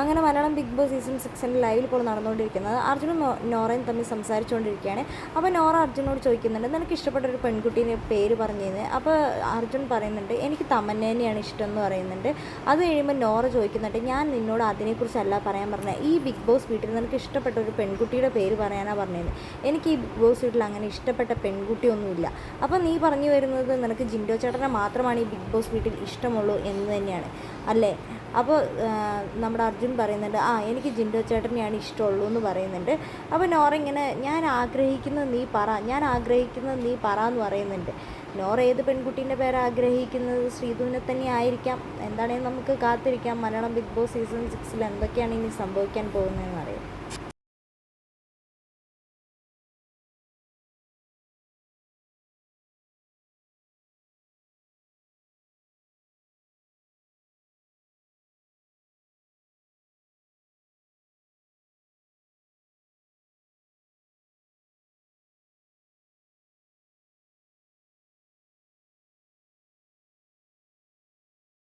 അങ്ങനെ Malayalam big Boss season സിക്സിന്റെ ലൈവിൽ ഇപ്പോൾ നടന്നുകൊണ്ടിരിക്കുന്നത്. അർജുനും നോറയും തമ്മിൽ സംസാരിച്ചുകൊണ്ടിരിക്കുകയാണ്. അപ്പോൾ നോറ അർജുനോട് ചോദിക്കുന്നുണ്ട് നിനക്ക് ഇഷ്ടപ്പെട്ട ഒരു പെൺകുട്ടീന്റെ പേര് പറഞ്ഞു തന്നെ അപ്പോൾ അർജുൻ പറയുന്നുണ്ട് എനിക്ക് തമന്നേനെയാണ് ഇഷ്ടം എന്ന് പറയുന്നുണ്ട്. അത് കഴിയുമ്പോൾ നോറ ചോദിക്കുന്നുണ്ട് ഞാൻ നിന്നോട് അതിനെക്കുറിച്ചല്ല പറയാൻ പറഞ്ഞത് ഈ ബിഗ് ബോസ് വീട്ടിൽ നിനക്ക് ഇഷ്ടപ്പെട്ട ഒരു പെൺകുട്ടിയുടെ പേര് പറയാനാണ് പറഞ്ഞത് എനിക്ക് ഈ ബിഗ് ബോസ് വീട്ടിൽ അങ്ങനെ ഇഷ്ടപ്പെട്ട പെൺകുട്ടിയൊന്നുമില്ല. അപ്പോൾ നീ പറഞ്ഞു വരുന്നത് നിനക്ക് ജിൻഡോ ചേട്ടനെ മാത്രമാണ് ഈ ബിഗ് ബോസ് വീട്ടിൽ ഇഷ്ടമുള്ളൂ എന്ന് തന്നെയാണ്. അല്ലേ? അപ്പോൾ നമ്മുടെ അർജുൻ പറയുന്നുണ്ട് ആ എനിക്ക് ജിൻഡോ ചേട്ടനെയാണ് ഇഷ്ടമുള്ളൂ എന്ന് പറയുന്നുണ്ട്. അപ്പോൾ നോറ ഇങ്ങനെ ഞാൻ ആഗ്രഹിക്കുന്നത് നീ പറ ഞാൻ ആഗ്രഹിക്കുന്നത് നീ പറ എന്ന് പറയുന്നുണ്ട്. നോർ ഏത് പെൺകുട്ടീന്റെ പേര് ആഗ്രഹിക്കുന്നത്? ശ്രീധുവിനെ തന്നെ ആയിരിക്കാം. എന്താണെങ്കിലും നമുക്ക് കാത്തിരിക്കാം. മലയാളം ബിഗ് ബോസ് സീസൺ സിക്സിൽ എന്തൊക്കെയാണ് ഇനി സംഭവിക്കാൻ പോകുന്നതെന്ന് അറിയാം.